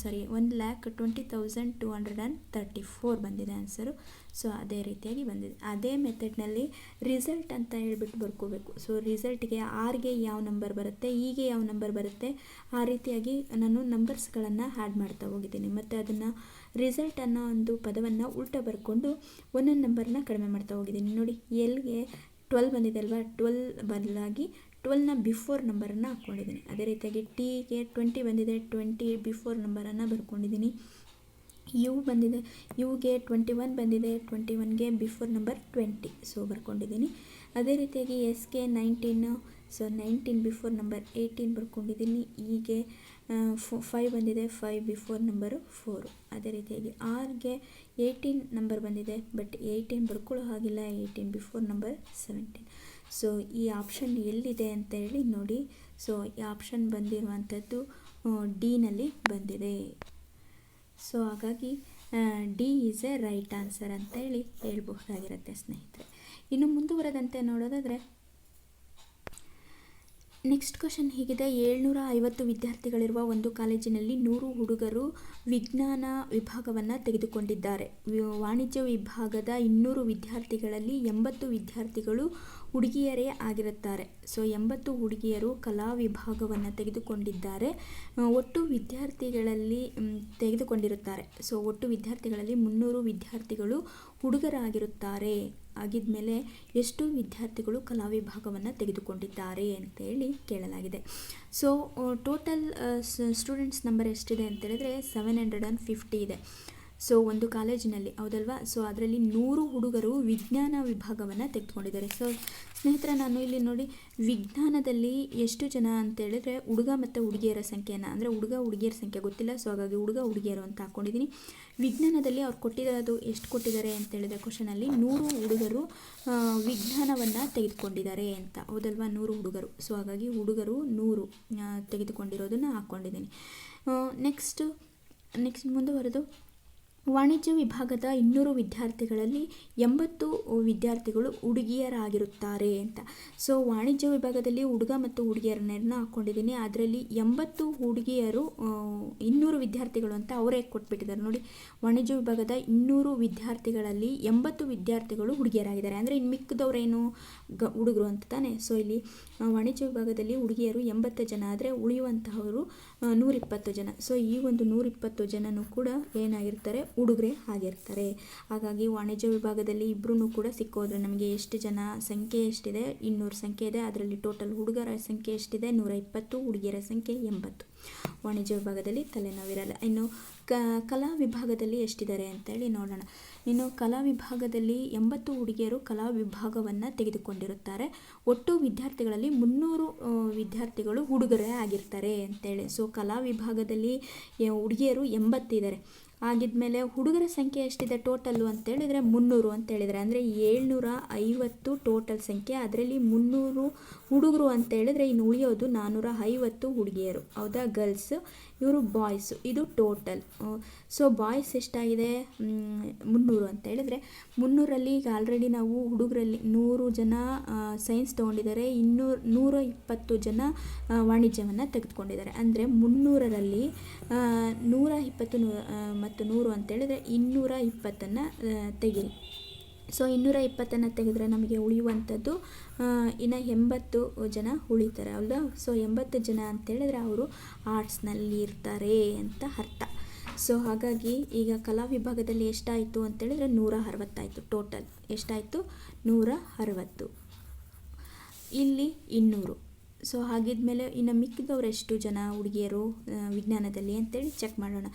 sorry one lakh twenty thousand two hundred and thirty four ಬಂದಿದೆ ಆನ್ಸರು ಸೊ ಅದೇ ರೀತಿಯಾಗಿ ಬಂದಿದೆ. ಅದೇ ಮೆಥಡ್ನಲ್ಲಿ ರಿಸಲ್ಟ್ ಅಂತ ಹೇಳ್ಬಿಟ್ಟು ಬರ್ಕೋಬೇಕು. ಸೊ ರಿಸಲ್ಟ್ಗೆ ಆರ್ಗೆ ಯಾವ ನಂಬರ್ ಬರುತ್ತೆ ಹೀಗೆ ಯಾವ ನಂಬರ್ ಬರುತ್ತೆ, ಆ ರೀತಿಯಾಗಿ ನಾನು ನಂಬರ್ಸ್ಗಳನ್ನು ಆ್ಯಡ್ ಮಾಡ್ತಾ ಹೋಗಿದ್ದೀನಿ. ಮತ್ತು ಅದನ್ನು ರಿಸಲ್ಟ್ ಅನ್ನೋ ಒಂದು ಪದವನ್ನು ಉಲ್ಟ ಬರ್ಕೊಂಡು ಒಂದೊಂದು ನಂಬರ್ನ ಕಡಿಮೆ ಮಾಡ್ತಾ ಹೋಗಿದ್ದೀನಿ. ನೋಡಿ ಎಲ್ಗೆ ಟ್ವೆಲ್ ಬಂದಿದೆ ಅಲ್ವಾ? ಟ್ವೆಲ್ ಬದಲಾಗಿ ಟ್ವೆಲ್ನ ಬಿಫೋರ್ ನಂಬರನ್ನು ಹಾಕ್ಕೊಂಡಿದ್ದೀನಿ ಅದೇ ರೀತಿಯಾಗಿ ಟೀಗೆ ಟ್ವೆಂಟಿ ಬಂದಿದೆ ಟ್ವೆಂಟಿ ಬಿಫೋರ್ ನಂಬರನ್ನು ಬರ್ಕೊಂಡಿದ್ದೀನಿ. ಯು ಬಂದಿದೆ. ಯುಗೆ ಟ್ವೆಂಟಿ ಒನ್ ಬಂದಿದೆ. ಟ್ವೆಂಟಿ ಒನ್ಗೆ ಬಿಫೋರ್ ನಂಬರ್ ಟ್ವೆಂಟಿ ಸೊ ಬರ್ಕೊಂಡಿದ್ದೀನಿ. ಅದೇ ರೀತಿಯಾಗಿ ಎಸ್ಗೆ nineteen so nineteen before number eighteen ಬರ್ಕೊಂಡಿದ್ದೀನಿ. ಈಗೆ ಫೋ ಫೈವ್ ಬಂದಿದೆ. ಫೈವ್ ಬಿಫೋರ್ ನಂಬರು ಫೋರು ಅದೇ ರೀತಿಯಾಗಿ ಆರ್ಗೆ ಏಯ್ಟೀನ್ ನಂಬರ್ ಬಂದಿದೆ. ಬಟ್ ಏಯ್ಟೀನ್ ಬರ್ಕೊಳ್ಳೋ ಹಾಗಿಲ್ಲ. Eighteen before number seventeen so ಈ ಆಪ್ಷನ್ ಎಲ್ಲಿದೆ ಅಂತ ಹೇಳಿ ನೋಡಿ. ಸೊ ಈ ಆಪ್ಷನ್ ಬಂದಿರುವಂಥದ್ದು ಡಿನಲ್ಲಿ ಬಂದಿದೆ. ಸೊ ಹಾಗಾಗಿ D is a right answer ಅಂತ ಹೇಳಿ ಹೇಳ್ಬಹುದಾಗಿರುತ್ತೆ ಸ್ನೇಹಿತರೆ. ಇನ್ನು ಮುಂದುವರೆದಂತೆ ನೋಡೋದಾದರೆ ನೆಕ್ಸ್ಟ್ ಕ್ವಶನ್ ಹೀಗಿದೆ. ಏಳ್ನೂರ ಐವತ್ತು ವಿದ್ಯಾರ್ಥಿಗಳಿರುವ ಒಂದು ಕಾಲೇಜಿನಲ್ಲಿ ನೂರು ಹುಡುಗರು ವಿಜ್ಞಾನ ವಿಭಾಗವನ್ನು ತೆಗೆದುಕೊಂಡಿದ್ದಾರೆ. ವಾಣಿಜ್ಯ ವಿಭಾಗದ ಇನ್ನೂರು ವಿದ್ಯಾರ್ಥಿಗಳಲ್ಲಿ ಎಂಬತ್ತು ವಿದ್ಯಾರ್ಥಿಗಳು ಹುಡುಗಿಯರೇ ಆಗಿರುತ್ತಾರೆ. ಸೊ, ಎಂಬತ್ತು ಹುಡುಗಿಯರು ಕಲಾ ವಿಭಾಗವನ್ನು ತೆಗೆದುಕೊಂಡಿದ್ದಾರೆ. ಒಟ್ಟು ವಿದ್ಯಾರ್ಥಿಗಳಲ್ಲಿ ತೆಗೆದುಕೊಂಡಿರುತ್ತಾರೆ. ಸೊ, ಒಟ್ಟು ವಿದ್ಯಾರ್ಥಿಗಳಲ್ಲಿ ಮುನ್ನೂರು ವಿದ್ಯಾರ್ಥಿಗಳು ಹುಡುಗರಾಗಿರುತ್ತಾರೆ. ಆಗಿದ್ಮೇಲೆ ಎಷ್ಟು ವಿದ್ಯಾರ್ಥಿಗಳು ಕಲಾ ವಿಭಾಗವನ್ನು ತೆಗೆದುಕೊಂಡಿದ್ದಾರೆ ಅಂತೇಳಿ ಕೇಳಲಾಗಿದೆ. ಸೊ ಟೋಟಲ್ ಸ್ಟೂಡೆಂಟ್ಸ್ ನಂಬರ್ ಎಷ್ಟಿದೆ ಅಂತ ಹೇಳಿದ್ರೆ ಸೆವೆನ್ ಹಂಡ್ರೆಡ್ ಆ್ಯಂಡ್ ಫಿಫ್ಟಿ ಇದೆ. ಸೊ ಒಂದು ಕಾಲೇಜಿನಲ್ಲಿ ಹೌದಲ್ವಾ? ಸೊ ಅದರಲ್ಲಿ ನೂರು ಹುಡುಗರು ವಿಜ್ಞಾನ ವಿಭಾಗವನ್ನು ತೆಗೆದುಕೊಂಡಿದ್ದಾರೆ. ಸೊ ಸ್ನೇಹಿತರೆ, ನಾನು ಇಲ್ಲಿ ನೋಡಿ ವಿಜ್ಞಾನದಲ್ಲಿ ಎಷ್ಟು ಜನ ಅಂತ ಹೇಳಿದ್ರೆ ಹುಡುಗ ಮತ್ತು ಹುಡುಗಿಯರ ಸಂಖ್ಯೆಯನ್ನು ಅಂದರೆ ಹುಡುಗ ಹುಡುಗಿಯರ ಸಂಖ್ಯೆ ಗೊತ್ತಿಲ್ಲ. ಸೊ ಹಾಗಾಗಿ ಹುಡುಗ ಹುಡುಗಿಯರು ಅಂತ ಹಾಕ್ಕೊಂಡಿದ್ದೀನಿ ವಿಜ್ಞಾನದಲ್ಲಿ ಅವ್ರು ಕೊಟ್ಟಿರೋದು ಎಷ್ಟು ಕೊಟ್ಟಿದ್ದಾರೆ ಅಂತ ಹೇಳಿದ್ರೆ ಕ್ವಶನಲ್ಲಿ ನೂರು ಹುಡುಗರು ವಿಜ್ಞಾನವನ್ನು ತೆಗೆದುಕೊಂಡಿದ್ದಾರೆ ಅಂತ. ಹೌದಲ್ವಾ? ನೂರು ಹುಡುಗರು. ಸೊ ಹಾಗಾಗಿ ಹುಡುಗರು ನೂರು ತೆಗೆದುಕೊಂಡಿರೋದನ್ನು ಹಾಕ್ಕೊಂಡಿದ್ದೀನಿ ನೆಕ್ಸ್ಟು ನೆಕ್ಸ್ಟ್ ಮುಂದುವರೆದು ವಾಣಿಜ್ಯ ವಿಭಾಗದ ಇನ್ನೂರು ವಿದ್ಯಾರ್ಥಿಗಳಲ್ಲಿ ಎಂಬತ್ತು ವಿದ್ಯಾರ್ಥಿಗಳು ಹುಡುಗಿಯರಾಗಿರುತ್ತಾರೆ ಅಂತ. ಸೊ ವಾಣಿಜ್ಯ ವಿಭಾಗದಲ್ಲಿ ಹುಡುಗ ಮತ್ತು ಹುಡುಗಿಯರನ್ನ ಹಾಕ್ಕೊಂಡಿದ್ದೀನಿ ಅದರಲ್ಲಿ ಎಂಬತ್ತು ಹುಡುಗಿಯರು ಇನ್ನೂರು ವಿದ್ಯಾರ್ಥಿಗಳು ಅಂತ ಅವರೇ ಕೊಟ್ಬಿಟ್ಟಿದ್ದಾರೆ. ನೋಡಿ, ವಾಣಿಜ್ಯ ವಿಭಾಗದ ಇನ್ನೂರು ವಿದ್ಯಾರ್ಥಿಗಳಲ್ಲಿ ಎಂಬತ್ತು ವಿದ್ಯಾರ್ಥಿಗಳು ಹುಡುಗಿಯರಾಗಿದ್ದಾರೆ ಅಂದರೆ ಇನ್ನು ಮಿಕ್ಕದವರೇನು ಗ ಹುಡುಗರು ಅಂತ ತಾನೆ? ಸೊ ಇಲ್ಲಿ ವಾಣಿಜ್ಯ ವಿಭಾಗದಲ್ಲಿ ಹುಡುಗಿಯರು ಎಂಬತ್ತು ಜನ ಆದರೆ ಉಳಿಯುವಂತಹವರು ನೂರಿಪ್ಪತ್ತು ಜನ. ಸೊ ಈ ಒಂದು ನೂರಿಪ್ಪತ್ತು ಜನನೂ ಕೂಡ ಏನಾಗಿರ್ತಾರೆ ಹುಡುಗರೇ ಆಗಿರ್ತಾರೆ ಹಾಗಾಗಿ ವಾಣಿಜ್ಯ ವಿಭಾಗದಲ್ಲಿ ಇಬ್ಬರೂ ಕೂಡ ಸಿಕ್ಕೋದ್ರೆ ನಮಗೆ ಎಷ್ಟು ಜನ ಸಂಖ್ಯೆ ಎಷ್ಟಿದೆ? ಇನ್ನೂರು ಸಂಖ್ಯೆ ಇದೆ. ಅದರಲ್ಲಿ ಟೋಟಲ್ ಹುಡುಗರ ಸಂಖ್ಯೆ ಎಷ್ಟಿದೆ? ನೂರ ಇಪ್ಪತ್ತು ಹುಡುಗಿಯರ ಸಂಖ್ಯೆ ಎಂಬತ್ತು. ವಾಣಿಜ್ಯ ವಿಭಾಗದಲ್ಲಿ ತಲೆನೋವಿರಲ್ಲ. ಇನ್ನು ಕ, ಕಲಾ ವಿಭಾಗದಲ್ಲಿ ಎಷ್ಟಿದ್ದಾರೆ ಅಂತೇಳಿ ನೋಡೋಣ. ಇನ್ನು ಕಲಾ ವಿಭಾಗದಲ್ಲಿ ಎಂಬತ್ತು ಹುಡುಗಿಯರು ಕಲಾ ವಿಭಾಗವನ್ನು ತೆಗೆದುಕೊಂಡಿರುತ್ತಾರೆ. ಒಟ್ಟು ವಿದ್ಯಾರ್ಥಿಗಳಲ್ಲಿ ಮುನ್ನೂರು ವಿದ್ಯಾರ್ಥಿಗಳು ಹುಡುಗರೇ ಆಗಿರ್ತಾರೆ ಅಂತೇಳಿ. ಸೊ ಕಲಾ ವಿಭಾಗದಲ್ಲಿ ಹುಡುಗಿಯರು ಎಂಬತ್ತಿದ್ದಾರೆ. ಆಗಿದ್ಮೇಲೆ ಹುಡುಗರ ಸಂಖ್ಯೆ ಎಷ್ಟಿದೆ ಟೋಟಲ್ಲು ಅಂತೇಳಿದರೆ ಮುನ್ನೂರು ಅಂತ ಹೇಳಿದರೆ, ಅಂದರೆ ಏಳ್ನೂರ ಐವತ್ತು ಟೋಟಲ್ ಸಂಖ್ಯೆ. ಅದರಲ್ಲಿ ಮುನ್ನೂರು ಹುಡುಗರು ಅಂತ ಹೇಳಿದ್ರೆ ಇನ್ನು ಉಳಿಯೋದು ನಾನ್ನೂರ ಐವತ್ತು ಹುಡುಗಿಯರು. ಹೌದಾ ಗರ್ಲ್ಸ್ ಇವರು ಬಾಯ್ಸು. ಇದು ಟೋಟಲ್. ಸೊ ಬಾಯ್ಸ್ ಎಷ್ಟಾಗಿದೆ? ಮುನ್ನೂರು ಅಂತ ಹೇಳಿದ್ರೆ, ಮುನ್ನೂರಲ್ಲಿ ಈಗ ಆಲ್ರೆಡಿ ನಾವು ಹುಡುಗರಲ್ಲಿ ನೂರು ಜನ ಸೈನ್ಸ್ ತೊಗೊಂಡಿದ್ದಾರೆ. ಇನ್ನೂರು, ನೂರ ಇಪ್ಪತ್ತು ಜನ ವಾಣಿಜ್ಯವನ್ನು ತೆಗೆದುಕೊಂಡಿದ್ದಾರೆ. ಅಂದರೆ ಮುನ್ನೂರರಲ್ಲಿ ನೂರ ಇಪ್ಪತ್ತು ಮತ್ತು ನೂರು ಅಂತ ಹೇಳಿದ್ರೆ ಇನ್ನೂರ ಇಪ್ಪತ್ತನ್ನು ತೆಗೀರಿ. ಸೊ ಇನ್ನೂರ ಇಪ್ಪತ್ತನ್ನು ತೆಗೆದ್ರೆ ನಮಗೆ ಉಳಿಯುವಂಥದ್ದು ಇನ್ನು ಎಂಬತ್ತು ಜನ ಉಳಿತಾರೆ ಹೌದಾ ಸೊ ಎಂಬತ್ತು ಜನ ಅಂತೇಳಿದ್ರೆ ಅವರು ಆರ್ಟ್ಸ್ನಲ್ಲಿ ಇರ್ತಾರೆ ಅಂತ ಅರ್ಥ. ಸೊ ಹಾಗಾಗಿ ಈಗ ಕಲಾ ವಿಭಾಗದಲ್ಲಿ ಎಷ್ಟಾಯಿತು ಅಂತೇಳಿದ್ರೆ ನೂರ ಅರವತ್ತಾಯಿತು ಟೋಟಲ್. ಎಷ್ಟಾಯಿತು? ನೂರ ಅರವತ್ತು. ಇಲ್ಲಿ ಇನ್ನೂರು. ಸೊ ಹಾಗಿದ್ಮೇಲೆ ಇನ್ನು ಮಿಕ್ಕಿದವ್ರು ಎಷ್ಟು ಜನ ಹುಡುಗಿಯರು ವಿಜ್ಞಾನದಲ್ಲಿ ಅಂತೇಳಿ ಚೆಕ್ ಮಾಡೋಣ.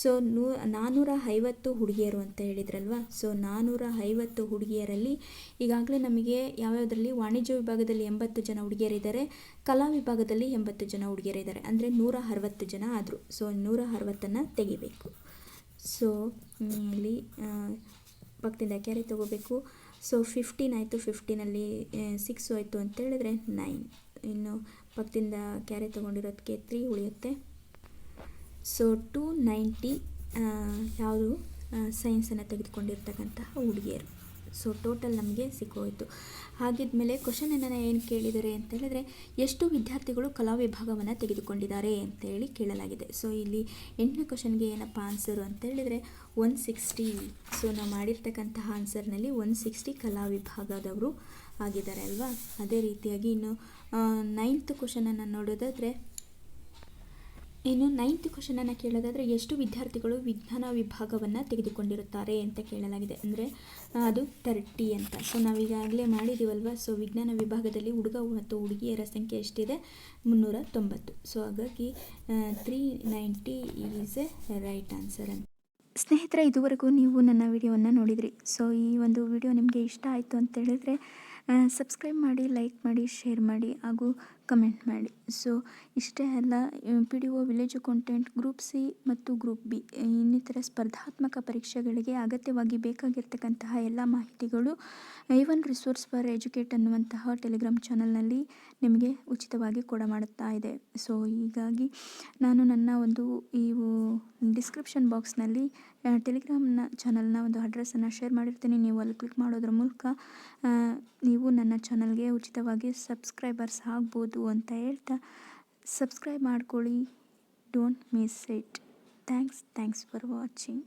ಸೊ ನೂ ನಾನ್ನೂರ ಐವತ್ತು ಹುಡುಗಿಯರು ಅಂತ ಹೇಳಿದ್ರಲ್ವ? ಸೊ ನಾನ್ನೂರ ಐವತ್ತು ಹುಡುಗಿಯರಲ್ಲಿ ಈಗಾಗಲೇ ನಮಗೆ ಯಾವ್ಯಾವುದರಲ್ಲಿ ವಾಣಿಜ್ಯ ವಿಭಾಗದಲ್ಲಿ ಎಂಬತ್ತು ಜನ ಹುಡುಗಿಯರಿದ್ದಾರೆ, ಕಲಾ ವಿಭಾಗದಲ್ಲಿ ಎಂಬತ್ತು ಜನ ಹುಡುಗಿಯರಿದ್ದಾರೆ. ಅಂದರೆ ನೂರ ಅರವತ್ತು ಜನ ಆದರು. ಸೊ ನೂರ ಅರವತ್ತನ್ನು ತೆಗಿಬೇಕು ಸೊ ಇಲ್ಲಿ ಪಕ್ಕದಿಂದ ಕ್ಯಾರಿ ತೊಗೋಬೇಕು. ಸೊ ಫಿಫ್ಟೀನ್ ಆಯಿತು. ಫಿಫ್ಟೀನಲ್ಲಿ ಸಿಕ್ಸು ಆಯಿತು ಅಂತ ಹೇಳಿದ್ರೆ ನೈನ್ ಇನ್ನು ಪಕ್ಕದಿಂದ ಕ್ಯಾರೆ ತೊಗೊಂಡಿರೋದಕ್ಕೆ ತ್ರೀ ಉಳಿಯುತ್ತೆ. ಸೊ ಟು ನೈಂಟಿ ಯಾವುದು ಸೈನ್ಸನ್ನು ತೆಗೆದುಕೊಂಡಿರ್ತಕ್ಕಂತಹ ಹುಡುಗಿಯರು. ಸೊ ಟೋಟಲ್ ನಮಗೆ ಸಿಕ್ಕೋಯಿತು. ಹಾಗಿದ್ಮೇಲೆ ಏನನ್ನು ಏನು ಕೇಳಿದ್ದಾರೆ ಅಂತ ಹೇಳಿದ್ರೆ, ಎಷ್ಟು ವಿದ್ಯಾರ್ಥಿಗಳು ಕಲಾ ವಿಭಾಗವನ್ನು ತೆಗೆದುಕೊಂಡಿದ್ದಾರೆ ಅಂತ ಹೇಳಿ ಕೇಳಲಾಗಿದೆ. ಸೊ ಇಲ್ಲಿ ಎಂಟನೇ ಕ್ವಶನ್ಗೆ ಏನಪ್ಪ ಆನ್ಸರು ಅಂತ ಹೇಳಿದರೆ ಒನ್ ಸಿಕ್ಸ್ಟಿ ಸೊ ನಾವು ಮಾಡಿರ್ತಕ್ಕಂತಹ ಆನ್ಸರ್ನಲ್ಲಿ ಒನ್ ಸಿಕ್ಸ್ಟಿ ಕಲಾ ವಿಭಾಗದವರು ಆಗಿದ್ದಾರೆ ಅಲ್ವಾ? ಅದೇ ರೀತಿಯಾಗಿ ಇನ್ನು ನೈನ್ತ್ ಕ್ವಶನನ್ನು ನೋಡೋದಾದರೆ, ಇನ್ನು ನೈನ್ತ್ ಕ್ವಶನನ್ನು ಕೇಳೋದಾದರೆ ಎಷ್ಟು ವಿದ್ಯಾರ್ಥಿಗಳು ವಿಜ್ಞಾನ ವಿಭಾಗವನ್ನು ತೆಗೆದುಕೊಂಡಿರುತ್ತಾರೆ ಅಂತ ಕೇಳಲಾಗಿದೆ. ಅಂದರೆ ಅದು ತರ್ಟಿ ಅಂತ. ಸೊ ನಾವೀಗಾಗಲೇ ಮಾಡಿದ್ದೀವಲ್ವ ಸೊ ವಿಜ್ಞಾನ ವಿಭಾಗದಲ್ಲಿ ಹುಡುಗ ಮತ್ತು ಹುಡುಗಿಯರ ಸಂಖ್ಯೆ ಎಷ್ಟಿದೆ? ಮುನ್ನೂರ ತೊಂಬತ್ತು. ಸೊ ಹಾಗಾಗಿ three ninety is a right answer ಅಂತ. ಸ್ನೇಹಿತರೆ, ಇದುವರೆಗೂ ನೀವು ನನ್ನ ವಿಡಿಯೋವನ್ನು ನೋಡಿದ್ರಿ. ಸೊ, ಈ ಒಂದು ವಿಡಿಯೋ ನಿಮಗೆ ಇಷ್ಟ ಆಯಿತು ಅಂತ ಹೇಳಿದ್ರೆ ಸಬ್ಸ್ಕ್ರೈಬ್ ಮಾಡಿ ಲೈಕ್ ಮಾಡಿ ಶೇರ್ ಮಾಡಿ, ಹಾಗೂ ಕಮೆಂಟ್ ಮಾಡಿ. ಸೊ ಇಷ್ಟೇ ಅಲ್ಲ P D O village accountant group C ಮತ್ತು ಗ್ರೂಪ್ ಬಿ ಇನ್ನಿತರ ಸ್ಪರ್ಧಾತ್ಮಕ ಪರೀಕ್ಷೆಗಳಿಗೆ ಅಗತ್ಯವಾಗಿ ಬೇಕಾಗಿರ್ತಕ್ಕಂತಹ ಎಲ್ಲ ಮಾಹಿತಿಗಳು A one resource for educate ಅನ್ನುವಂತಹ ಟೆಲಿಗ್ರಾಮ್ ಚಾನಲ್ನಲ್ಲಿ ನಿಮಗೆ ಉಚಿತವಾಗಿ ಕೊಡ ಮಾಡುತ್ತಾ ಇದೆ. ಸೊ, ಹೀಗಾಗಿ ನಾನು ನನ್ನ ಒಂದು ಈ ಡಿಸ್ಕ್ರಿಪ್ಷನ್ ಬಾಕ್ಸ್ನಲ್ಲಿ ಟೆಲಿಗ್ರಾಮ್ನ ಚಾನಲ್ನ ಒಂದು ಅಡ್ರೆಸ್ಸನ್ನು ಶೇರ್ ಮಾಡಿರ್ತೀನಿ. ನೀವು ಅಲ್ಲಿ ಕ್ಲಿಕ್ ಮಾಡೋದ್ರ ಮೂಲಕ ನೀವು ನನ್ನ ಚಾನಲ್ಗೆ ಉಚಿತವಾಗಿ ಸಬ್ಸ್ಕ್ರೈಬರ್ಸ್ ಆಗ್ಬೋದು ಅಂತ ಹೇಳ್ತಾ ಸಬ್ಸ್ಕ್ರೈಬ್ ಮಾಡ್ಕೊಳ್ಳಿ don't miss it thanks thanks for watching